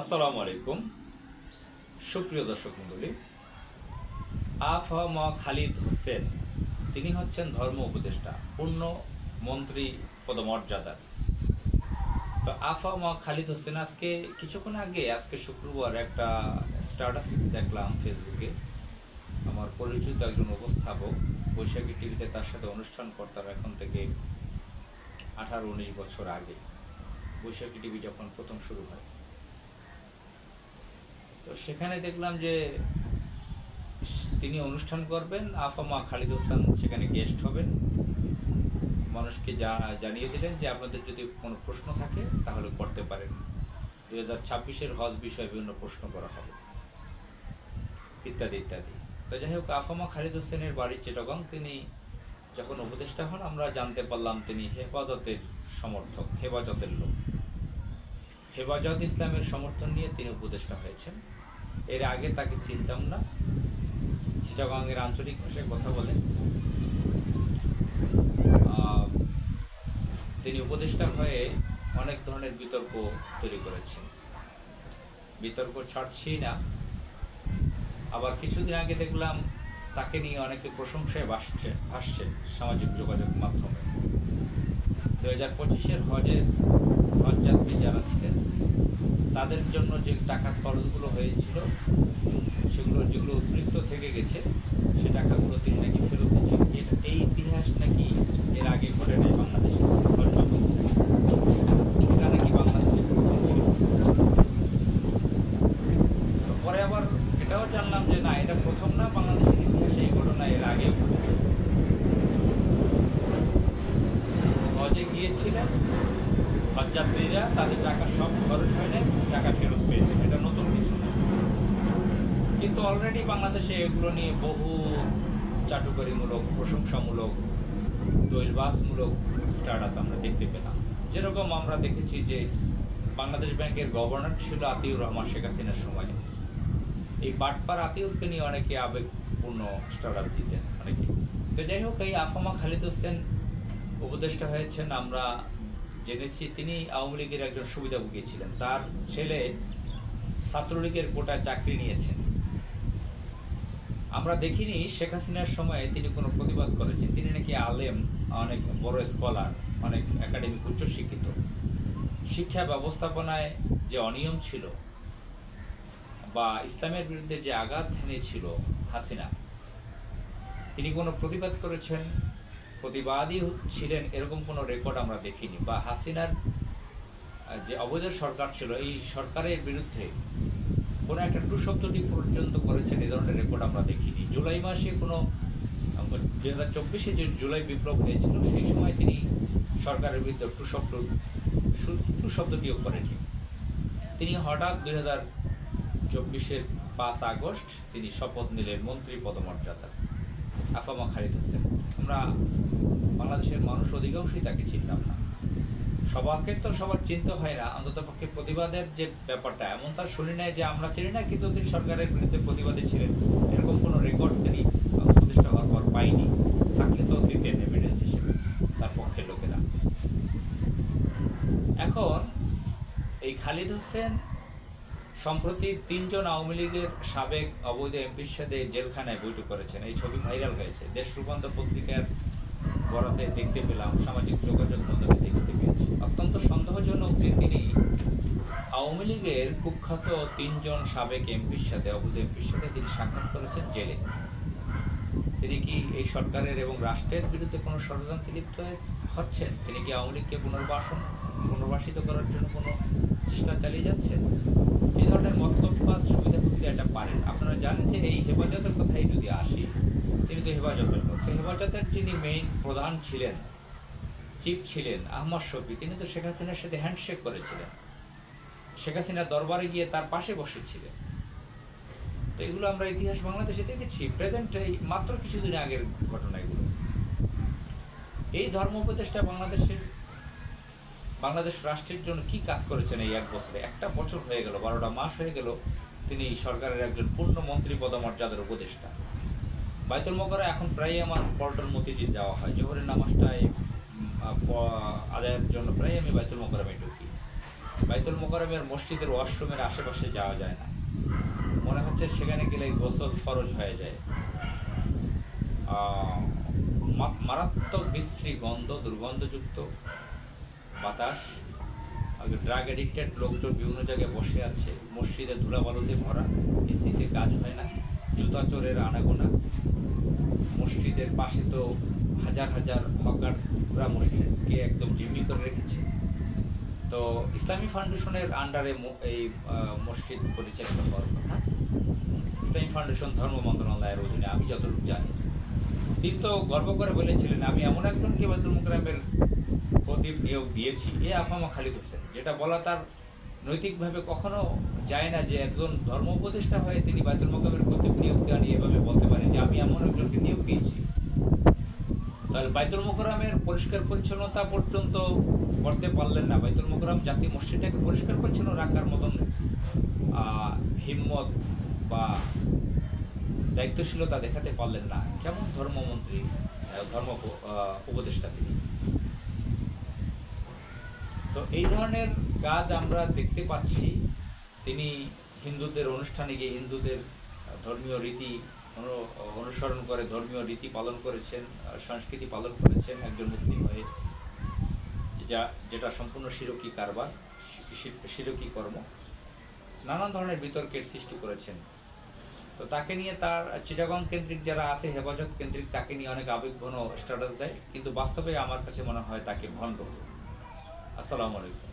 আসসালামু আলাইকুম। সুপ্রিয় দর্শক মণ্ডলী আফম খালিদ হোসেন, তিনি হচ্ছেন ধর্ম উপদেষ্টা, পূর্ণ মন্ত্রী পদমর্যাদার তো আফম খালিদ হোসেন আজকে কিছুক্ষণ আগে, আজকে শুক্রবার একটা স্ট্যাটাস দেখলাম ফেসবুকে। আমার পরিচিত একজন উপস্থাপক, বৈশাখী টিভিতে তার সাথে অনুষ্ঠান করতাম এখন থেকে আঠারো উনিশ বছর আগে। বৈশাখী টিভি যখন প্রথম শুরু হয়। তো সেখানে দেখলাম যে তিনি অনুষ্ঠান করবেন আফামা খালিদ হোসেন সেখানে গেস্ট হবেন। মানুষকে জানিয়ে দিলেন যে আপনাদের যদি কোনো প্রশ্ন থাকে তাহলে করতে পারেন। দু হাজার ছাব্বিশের হজ বিষয়ে বিভিন্ন প্রশ্ন করা হবে। ইত্যাদি ইত্যাদি। তো যাই হোক আফামা খালিদ হোসেনের বাড়ি চিটাগং। তিনি যখন উপদেষ্টা হন, আমরা জানতে পারলাম তিনি হেফাজতের সমর্থক, হেফাজতের লোক। হেফাজত ইসলামের সমর্থন নিয়ে তিনি উপদেষ্টা হয়েছেন। এর আগে তাকে চিনতাম না। চিটাগাংয়ের আঞ্চলিক ভাষায় কথা বলেন তিনি উপদেষ্টা হয়ে অনেক ধরনের বিতর্ক তৈরি করেছেন। বিতর্ক ছাড়ছি না। আবার কিছুদিন আগে দেখলাম তাকে নিয়ে অনেকে প্রশংসায় ভাসছে ভাসছেন সামাজিক যোগাযোগ মাধ্যমে। দু হাজার পঁচিশের হজের হজযাত্রী তাদের জন্য যে টাকা খরচগুলো হয়েছিল, সেগুলো যেগুলো অতিরিক্ত থেকে গেছে, সে টাকাগুলো তিনি নাকি ফেরত দিচ্ছেন। এই ইতিহাস নাকি এর আগে ঘটে নাই বাংলাদেশে হজ ব্যবস্থায় এটা নাকি বাংলাদেশে প্রথম ছিল তো পরে আবার এটাও জানলাম যে না এটা প্রথম না বাংলাদেশের ইতিহাসে এই ঘটনা এর আগেও ঘটেছে হজে গিয়েছিলেন হজযাত্রীরা তাদের টাকা সব খরচ হয় নাই, টাকা ফেরত পেয়েছে, এটা নতুন কিছু না। কিন্তু অলরেডি বাংলাদেশে এগুলো নিয়ে বহু চাটুকারিমূলক, প্রশংসামূলক, দৈলবাসমূলক স্ট্যাটাস আমরা দেখতে পেলাম। যেরকম আমরা দেখেছি যে বাংলাদেশ ব্যাংকের গভর্নর ছিল আতিউর রহমান শেখ হাসিনার সময়। এই বাটপার আতিউরকে নিয়ে অনেকে আবেগপূর্ণ স্ট্যাটাস দিতেন অনেকে। তো যাই হোক, এই আফামা খালিদ হোসেন উপদেষ্টা হয়েছেন, আমরা জেনেছি, তিনি আওয়ামী লীগের একজন সুবিধাভোগী ছিলেন। তার ছেলে ছাত্রলীগের কোটায় চাকরি নিয়েছেন আমরা দেখিনি শেখ হাসিনার সময়ে তিনি কোনো প্রতিবাদ করেছেন। তিনি নাকি আলেম, অনেক বড় স্কলার, অনেক একাডেমিক উচ্চশিক্ষিত শিক্ষা ব্যবস্থাপনায় যে অনিয়ম ছিল বা ইসলামের বিরুদ্ধে যে আঘাত এনেছিল হাসিনা, তিনি কোনো প্রতিবাদ করেছেন? প্রতিবাদী ছিলেন এরকম কোনো রেকর্ড আমরা দেখিনি। বা হাসিনার যে অবৈধ সরকার ছিল, এই সরকারের বিরুদ্ধে কোনো একটা টু শব্দটি পর্যন্ত করেছেন, এই ধরনের রেকর্ড আমরা দেখিনি। জুলাই মাসে কোনো দু হাজার চব্বিশে যে জুলাই বিপ্লব হয়েছিল, সেই সময় তিনি সরকারের বিরুদ্ধে টু শব্দ টু শব্দটিও করেননি। তিনি হঠাৎ দুই হাজার চব্বিশের পাঁচ আগস্ট তিনি শপথ নিলেন মন্ত্রী পদমর্যাদা আফামা খালিদ হোসেন। আমরা বাংলাদেশের মানুষ অধিকাংশই তাকে চিনতাম না। সবাইকে তো সবার চিনতে হয় না, অন্তত পক্ষে প্রতিবাদের যে ব্যাপারটা, এমন তার শুনি নাই যে আমরা চিনি না, কিন্তু তিনি সরকারের বিরুদ্ধে প্রতিবাদে ছিলেন। এরকম কোনো রেকর্ড তিনি প্রতিষ্ঠা হওয়ার পর পাইনি থাকলে তো দিতেন এভিডেন্স হিসেবে, তার পক্ষের লোকেরা। এখন এই খালিদ হোসেন সম্প্রতি তিনজন আওয়ামী লীগের সাবেক অবৈধ এমপির সাথে জেলখানায় বৈঠক করেছেন। এই ছবি ভাইরাল হয়েছে। দেশ রূপান্তর পত্রিকার বরাতে দেখতে পেলাম, সামাজিক যোগাযোগ মাধ্যমে দেখতে পেয়েছি। অত্যন্ত সন্দেহজনক যে তিনি আওয়ামী লীগের কুখ্যাত তিনজন সাবেক এমপির সাথে, অবৈধ এমপির সাথে তিনি সাক্ষাৎ করেছেন জেলে। তিনি কি এই সরকারের এবং রাষ্ট্রের বিরুদ্ধে কোনো ষড়যন্ত্রে লিপ্ত হচ্ছেন? তিনি কি আওয়ামী লীগকে পুনর্বাসন, পুনর্বাসিত করার জন্য কোনো চেষ্টা চালিয়ে যাচ্ছেন? এই ধরনের মন্তব্য বা সুবিধাভোগীরা এটা পারেন। আপনারা জানেন যে এই হেফাজতের কথাই যদি আসি, তিনি তো হেফাজতের তো হেফাজতের যিনি মেইন প্রধান ছিলেন চিফ ছিলেন, আহমদ শফি, তিনি তো শেখ হাসিনার সাথে হ্যান্ডশেক করেছিলেন। শেখ হাসিনার দরবারে গিয়ে তার পাশে বসেছিলেন। তো এগুলো আমরা ইতিহাস বাংলাদেশে দেখেছি। প্রেজেন্ট এই মাত্র কিছুদিন আগের ঘটনা এগুলো এই ধর্ম উপদেষ্টা বাংলাদেশের বাংলাদেশ রাষ্ট্রের জন্য কি কাজ করেছেন এই এক বছরে? একটা বছর হয়ে গেল, বারোটা মাস হয়ে গেল তিনি সরকারের একজন পূর্ণ মন্ত্রী পদমর্যাদার উপদেষ্টা। বাইতুল মকরা এখন প্রায় আমার পল্টন মতিঝিল যাওয়া হয়। জোহরের নামাজটায় আদায়ের জন্য প্রায় আমি বাইতুল মকরামে ঢুকি। বাইতুল মোকারমের মসজিদের ওয়াশরুমের আশেপাশে যাওয়া যায় না। মনে হচ্ছে সেখানে গেলে গোসল ফরজ হয়ে যায়। মারাত্মক বিশ্রী গন্ধ, দুর্গন্ধযুক্ত বাতাস। ড্রাগ এডিক্টেড লোকজন বিভিন্ন জায়গায় বসে আছে। মসজিদে ধুলাবালুতে ভরা, এসিতে কাজ হয় না, জুতা চোরের আনাগোনা। মসজিদের পাশে তো হাজার হাজার হকাররা মসজিদকে একদম জিম্মি করে রেখেছে। তো ইসলামী ফাউন্ডেশনের আন্ডারে এই মসজিদ পরিচালিত হওয়ার কথা। ইসলামী ফাউন্ডেশন ধর্ম মন্ত্রণালয়ের অধীনে আমি যতটুকু জানি। তিনি তো গর্ব করে বলেছিলেন, আমি এমন একজনকে বাইতুল মুকরামের খতিব নিয়োগ দিয়েছি, এ আফামা খালিদ হোসেন, যেটা বলা তার নৈতিকভাবে কখনো যায় না যে একজন ধর্ম উপদেষ্টা হয়ে তিনি বাইতুল মোকামের খতিব নিয়োগ দেওয়া নিয়ে এভাবে বলতে পারেন যে আমি এমন একজনকে নিয়োগ দিয়েছি। তাহলে বাইতুল মোকরামের পরিষ্কার পরিচ্ছন্নতা পর্যন্ত করতে পারলেন না। বাইতুল মোকরাম জাতি মসজিদটাকে পরিষ্কার পরিচ্ছন্ন রাখার মতন হিম্মত বা দায়িত্বশীলতা দেখাতে পারলেন না। কেমন ধর্মমন্ত্রী ধর্ম উপদেষ্টা তিনি? তো এই ধরনের কাজ আমরা দেখতে পাচ্ছি। তিনি হিন্দুদের অনুষ্ঠানে গিয়ে হিন্দুদের ধর্মীয় রীতি অনুসরণ করে ধর্মীয় রীতি পালন করেছেন সংস্কৃতি পালন করেছেন একজন মুসলিম হয়ে। যা, যেটা সম্পূর্ণ শিরকি কারবার শিরকি কর্ম। নানান ধরনের বিতর্কের সৃষ্টি করেছেন। তো তাকে নিয়ে তার চিটাগং কেন্দ্রিক যারা আছে, হেফাজত কেন্দ্রিক, তাকে নিয়ে অনেক আবেগঘন স্ট্যাটাস দেয়। কিন্তু বাস্তবে আমার কাছে মনে হয় তাকে ভণ্ড আসসালামু আলাইকুম।